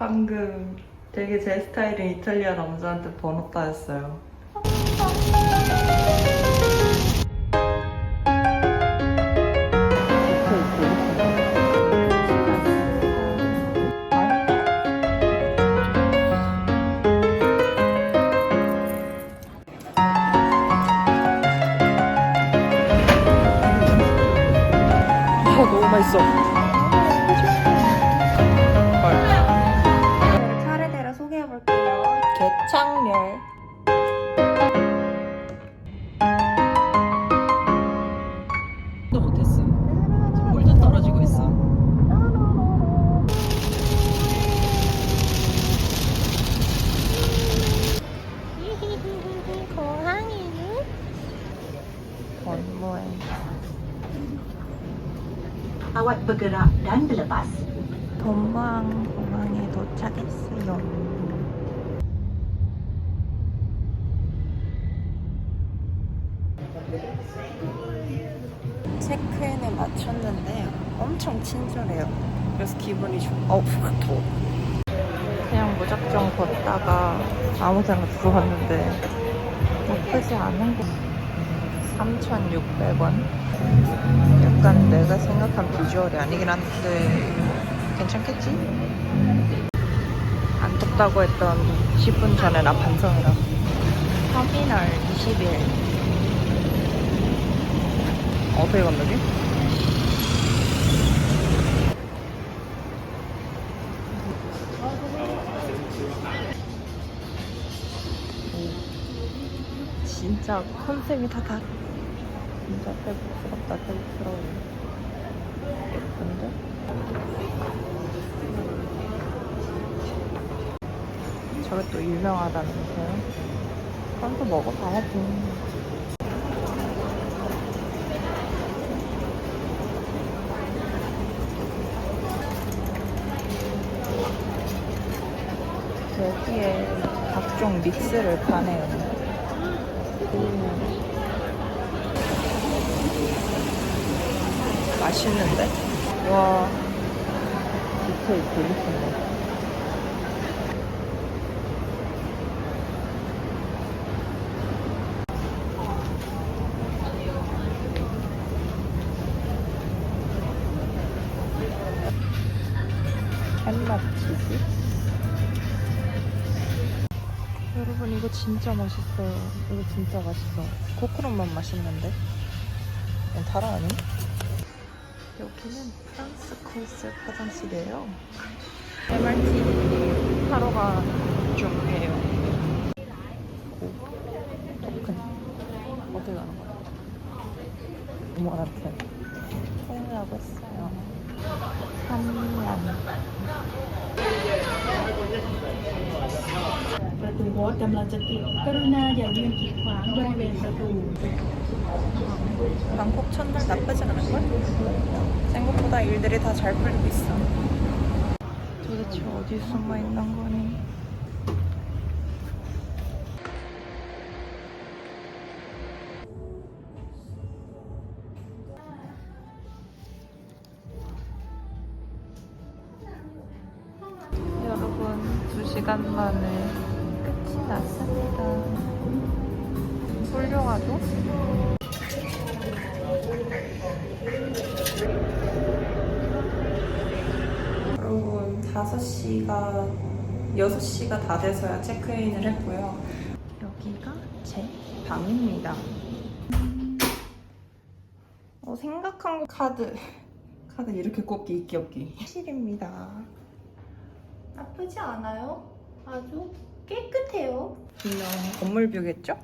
방금 되게 제 스타일인 이탈리아 남자한테 번호 따였어요. Awak bergerak dan berlepas. 돈모항 공항에 도착했어요. 체크인에 맞췄는데 엄청 친절해요. 그래서 기분이 좋. 어우 더워. 그냥 무작정 걷다가 아무 없어 봤는데 나쁘지 않은 거. 3,600원. 약간 내가 생각한 비주얼이 아니긴 한데 괜찮겠지? 안 덥다고 했던 10분 전에 나 반성해라. 터미널 21. 어떻게 건너지? 오, 진짜 컨셉이 다 다르. 진짜 빼북스럽다, 빼북스러워. 예쁜데? 저게 또 유명하다면서요? 그럼 또 먹어봐야지. 여기에 각종 믹스를 파네요. 맛있는데? 와, 디테일 되게 좋네. 햄맛 치즈? 여러분 이거 진짜 맛있어요. 이거 진짜 맛있어. 코코넛 맛 맛있는데? 달아 아니? 여기는 프랑스 코스 화장실이에요. MRT 타러가 중이에요. 오, 토큰. 어디 가는 거야? 부모한테 통일하고 했어요. 3년. ประตูรถกำลังจะปิดกรุณาอย่ายืนกีดขวางบริเวณประตู 방콕 첫날 나쁘지 않을걸? 생각보다 일들이 다 잘 풀리고 있어. 도대체 어디 숨어 있는 거니? 여러분, 두 시간 만에 끝이 났습니다. 훌륭하죠? 여러분 5시가 6시가 다 돼서야 체크인을 했고요 여기가 제 방입니다 어, 생각한 거 카드 카드 이렇게 꼽기 있기 없기 실입니다 나쁘지 않아요. 아주 깨끗해요. 분명 건물 뷰겠죠?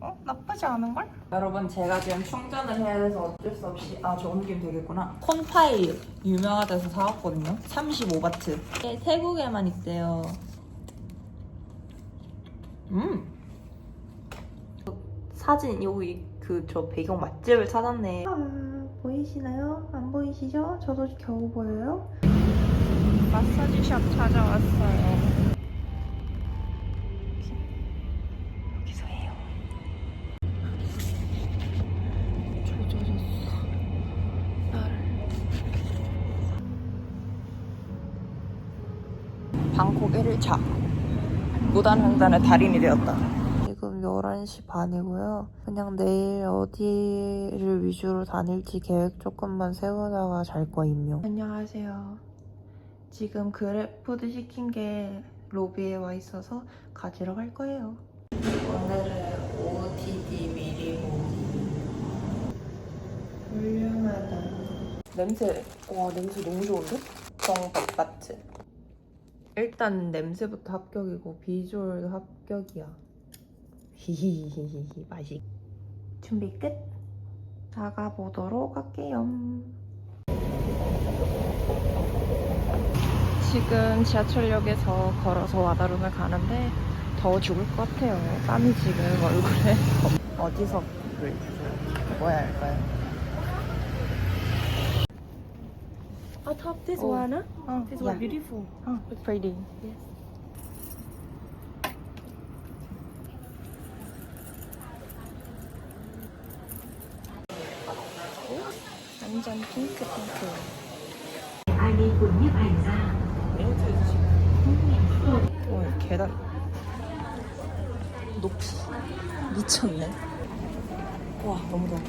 어? 나쁘지 않은걸? 여러분 제가 지금 충전을 해야 돼서 어쩔 수 없이 아 저 옮기면 되겠구나 콘파이 유명하다서 사왔거든요 35바트 이게 태국에만 있대요 음 사진 여기 그 저 배경 맛집을 찾았네 아, 보이시나요? 안 보이시죠? 저도 겨우 보여요. 마사지샵 찾아왔어요 무단횡단의 달인이 되었다 지금 11시 반이고요. 그냥 내일 어디를 위주로 다닐지 계획 조금만 세우다가 잘 거임요. 안녕하세요. 지금 그랩푸드 시킨 게 로비에 와 있어서 가지러 갈 거예요. 오늘은 OOTD 미리고 훌륭하다. 냄새, 와 냄새 너무 좋은데? 정박바트. 일단 냄새부터 합격이고 비주얼도 합격이야. 히히히히히 맛있. 준비 끝. 나가 보도록 할게요. 지금 지하철역에서 걸어서 와다룸을 가는데 더워 죽을 것 같아요. 땀이 지금 얼굴에 어디서 불 뭐야 할까요? On top this Oh. one, huh? 어, This one beautiful. 어, pretty. Yes. 완전 핑크 핑크. 어, 계단 높이 미쳤네. 와 너무 더워.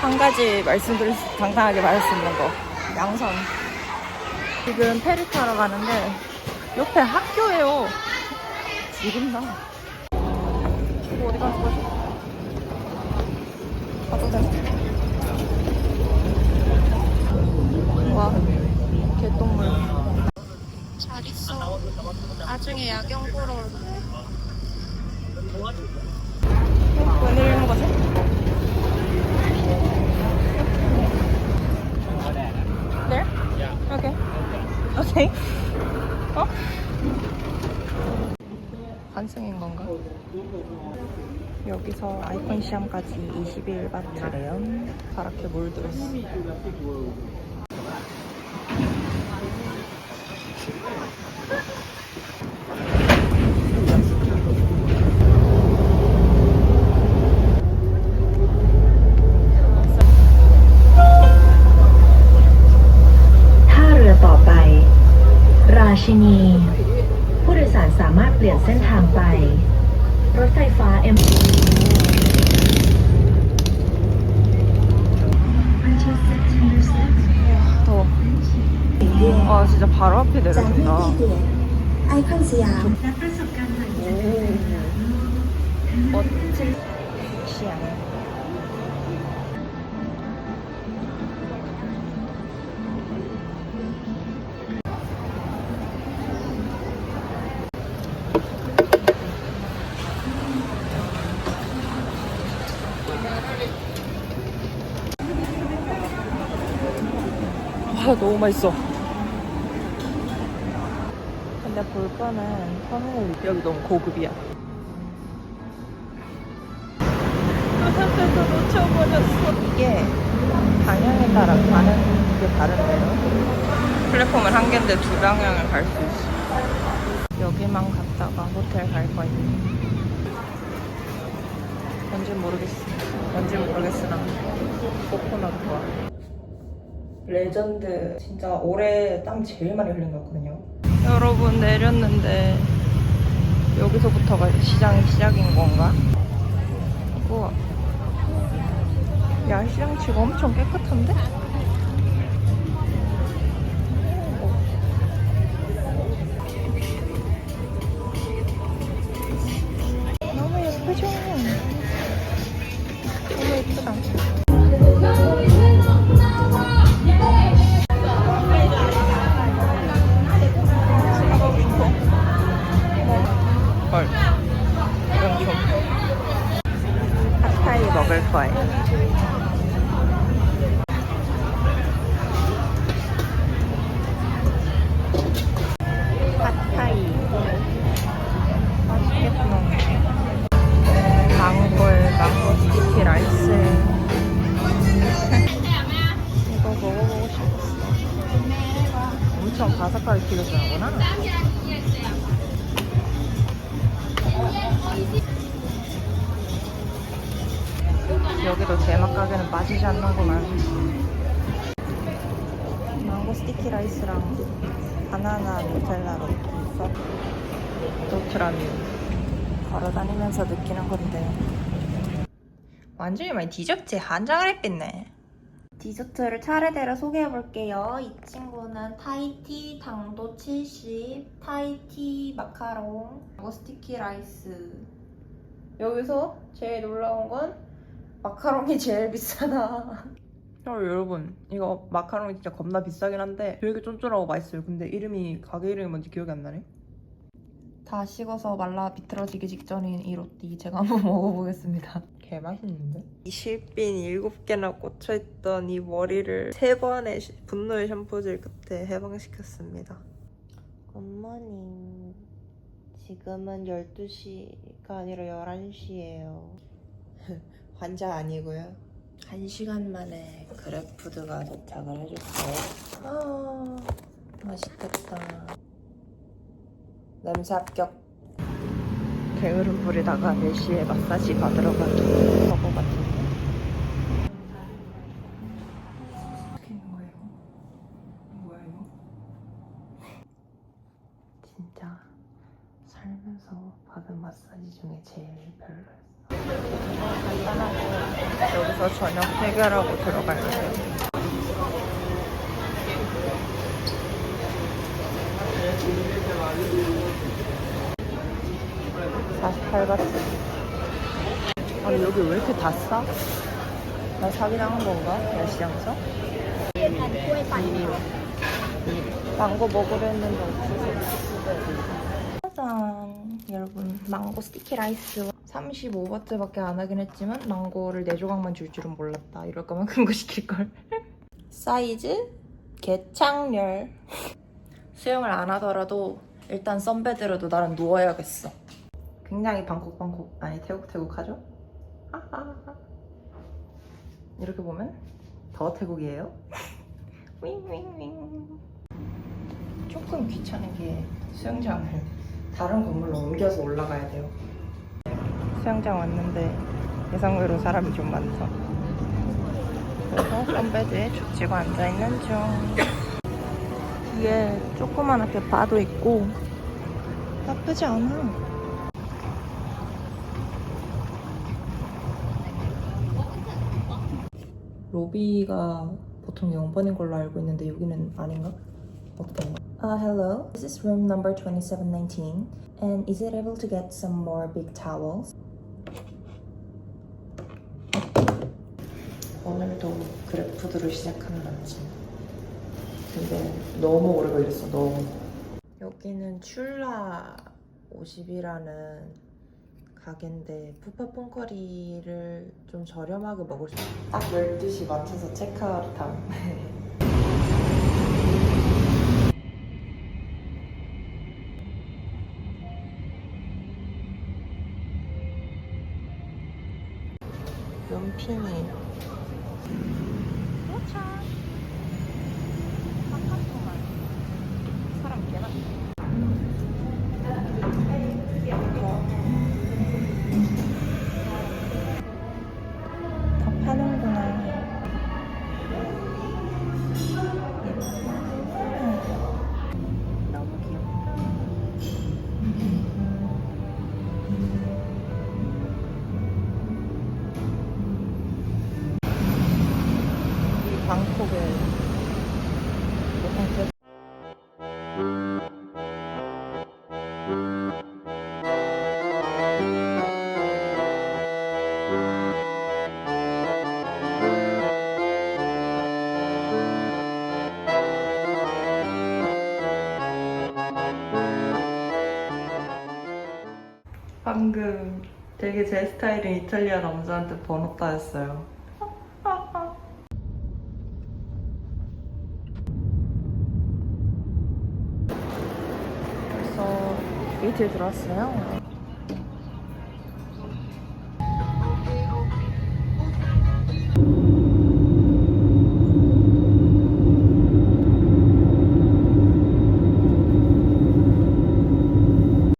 한 가지 말씀드릴 수, 당당하게 말할 수 있는 거. 양선. 지금 페리 타러 가는데 옆에 학교예요. 이거 어디 가는 거지? 가도 돼? 와, 개똥물. 잘 있어. 나중에 야경 보러. 어, 왜 내리는 거지? Okay. Okay. 어? 환승인 건가? 여기서 아이폰 시험까지 21 바트래요. 파랗게 물들었어. " 아 진짜 바로 앞에 내려준다 아이콘스야 멋진 시야 와 너무 맛있어 근데 볼 거는 터미널 여기 너무 고급이야. 앞에서 놓쳐버렸어. 이게 방향에 따라 가는 게 다른데요. 플랫폼은 한 개인데 두 방향을 갈 수 있어. 여기만 갔다가 호텔 갈 거예요. 뭔진 모르겠어. 뭔진 모르겠으나 코코넛 좋아. 레전드 진짜 올해 땀 제일 많이 흘린 것 같거든요. 여러분 내렸는데 여기서부터가 시장이 시작인 건가? 우와. 야, 시장치가 엄청 깨끗한데? 바나나 누텔라로 있어. 도트라미. 걸어 다니면서 느끼는 건데. 완전히 많이 디저트에 한장을 했겠네. 디저트를 차례대로 소개해 볼게요. 이 친구는 타이티 당도 70, 타이티 마카롱, 그리고 스티키 라이스. 여기서 제일 놀라운 건 마카롱이 제일 비싸다. 어, 여러분 이거 마카롱이 진짜 겁나 비싸긴 한데 되게 쫀쫀하고 맛있어요. 근데 이름이 가게 이름이 뭔지 기억이 안 나네. 다 식어서 말라 비틀어지기 직전인 이 로띠 제가 한번 먹어보겠습니다. 개 맛있는데? 이 실핀 7개나 꽂혀있던 이 머리를 3번의 분노의 샴푸질 끝에 해방시켰습니다. 굿모닝. 지금은 12시가 아니라 11시예요. 환자 아니고요. 1시간 만에 그래프드가 도착을 해줬어요. 아, 맛있겠다. 냄새 합격. 게으름 부리다가 4시에 마사지 받으러 가는 저거 같은데. 어떻게 있는 거예요? 뭐야 이거? 진짜 살면서 받은 마사지 중에 제일 별로였어. 간단하고 여기서 저녁 해결하고 들어갈게요. 48바트. 아니 여기 왜 이렇게 다 싸? 나 사기당한 건가? 야시장에서? 망고 먹으려 했는데 없어서 짜잔 여러분 망고 스티키 라이스 35바트밖에 안 하긴 했지만 망고를 4조각만 줄 줄은 몰랐다 이럴 거면 큰거 시킬걸 사이즈 개창렬 수영을 안 하더라도 일단 선베드라도 나는 누워야겠어 굉장히 방콕방콕 아니 태국태국하죠? 이렇게 보면 더 태국이에요. 윙윙윙. 조금 귀찮은 게 수영장을 다른 건물로 옮겨서 올라가야 돼요. 수영장 왔는데 예상외로 사람이 좀 많다. 그래서 선베드에 죽 치고 앉아있는 중. 뒤에 조그만하게 바도 있고 나쁘지 않아. 로비가 보통 0번인 걸로 알고 있는데 여기는 아닌가? 어떤 거? Uh, hello. This is room number 2719. And is it able to get some more big towels? 오늘도 그래프드를 시작하는 아침. 근데 너무 오래 걸렸어, 너무. 여기는 출라 50이라는 가게인데 푸파 퐁커리를 좀 저렴하게 먹을 수 있어요. 딱 12시 맞춰서 체크아웃 함. 연핀이 도착. 한칸 사람 개 많네 방금 되게 제 스타일인 이탈리아 남자한테 번호 따였어요. 벌써 게이트에 들어왔어요.